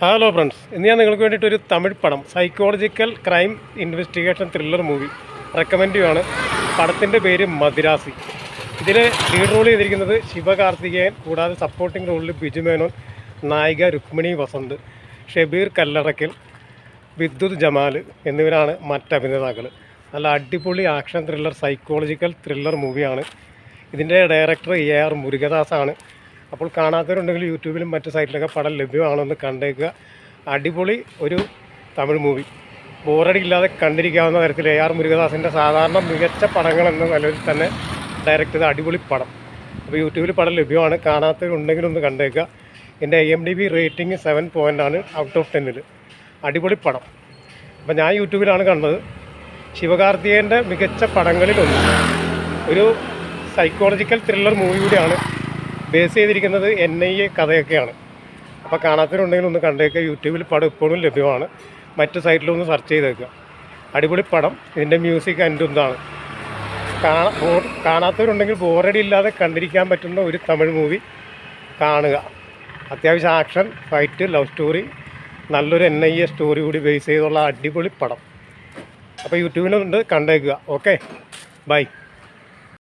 Hello friends ഇന്ന് ഞാൻ നിങ്ങൾക്ക് വേണ്ടിയിട്ട് ഒരു തമിഴ് പടം psychological crime investigation thriller movie recommend ചെയ്യുകയാണ് പടത്തിന്റെ പേര് മദിരാസി. ഇതിൽ ലീഡ് റോൾ ചെയ്തിരിക്കുന്നത് ശിവകാർത്തികേയൻ കൂടാതെ സപ്പോർട്ടിംഗ് റോളിൽ ബിജു മേനോൻ നായിക രുക്മിണി വസന്ത് ഷബീർ കല്ലറയ്ക്കൽ വിദ്യുത് ജമാൽ എന്നിവരാണ് മറ്റ് അഭിനേതാക്കൾ നല്ല അടിപൊളി ആക്ഷൻ ത്രില്ലർ സൈക്കോളജിക്കൽ ത്രില്ലർ മൂവിയാണ് ഇതിന്റെ ഡയറക്ടർ എ ആർ മുരുകദാസാണ് അപ്പോൾ കാണാത്തവരുണ്ടെങ്കിൽ യൂട്യൂബിലും മറ്റു സൈറ്റിലൊക്കെ പടം ലഭ്യമാണെന്ന് കണ്ടേക്കുക. അടിപൊളി ഒരു തമിഴ് മൂവി ബോറടി ഇല്ലാതെ കണ്ടിരിക്കാവുന്ന തരത്തിൽ എ ആർ മുരുകദാസിന്റെ സാധാരണ മികച്ച പടങ്ങൾ എന്ന നിലയിൽ തന്നെ ഡയറക്റ്റ് ചെയ്ത അടിപൊളി പടം. അപ്പോൾ യൂട്യൂബിൽ പടം ലഭ്യമാണ്. കാണാത്തവരുണ്ടെങ്കിൽ ഒന്ന് കണ്ടേക്കുക. എന്റെ I M D B rating seven point ആണ് ഔട്ട് ഓഫ് ടെന്നിൽ അടിപൊളി പടം. അപ്പോൾ ഞാൻ യൂട്യൂബിലാണ് കണ്ടത്. ശിവകാർത്തികേയന്റെ മികച്ച പടങ്ങളിലൊന്ന്. ഒരു സൈക്കോളജിക്കൽ ത്രില്ലർ മൂവി കൂടിയാണ് ബേസ് ചെയ്തിരിക്കുന്നത് എൻ ഐ എ കഥയൊക്കെയാണ്. അപ്പോൾ കാണാത്തവരുണ്ടെങ്കിൽ ഒന്ന് കണ്ടേക്കുക യൂട്യൂബിൽ പടം ഇപ്പോഴും ലഭ്യമാണ്. മറ്റ് സൈറ്റിലൊന്ന് സെർച്ച് ചെയ്തേക്കുക അടിപൊളി പടം. ഇതിന്റെ മ്യൂസിക് ഒന്നാണ് കാണാ കാണാത്തവരുണ്ടെങ്കിൽ ബോറടി ഇല്ലാതെ കണ്ടിരിക്കാൻ പറ്റുന്ന ഒരു തമിഴ് മൂവി കാണുക. അത്യാവശ്യം ആക്ഷൻ ഫൈറ്റ് ലവ് സ്റ്റോറി നല്ലൊരു എൻ ഐ എ സ്റ്റോറി കൂടി ബേസ് ചെയ്തുള്ള അടിപൊളി പടം. അപ്പോൾ യൂട്യൂബിലുണ്ട് കണ്ടേക്കുക. Okay bye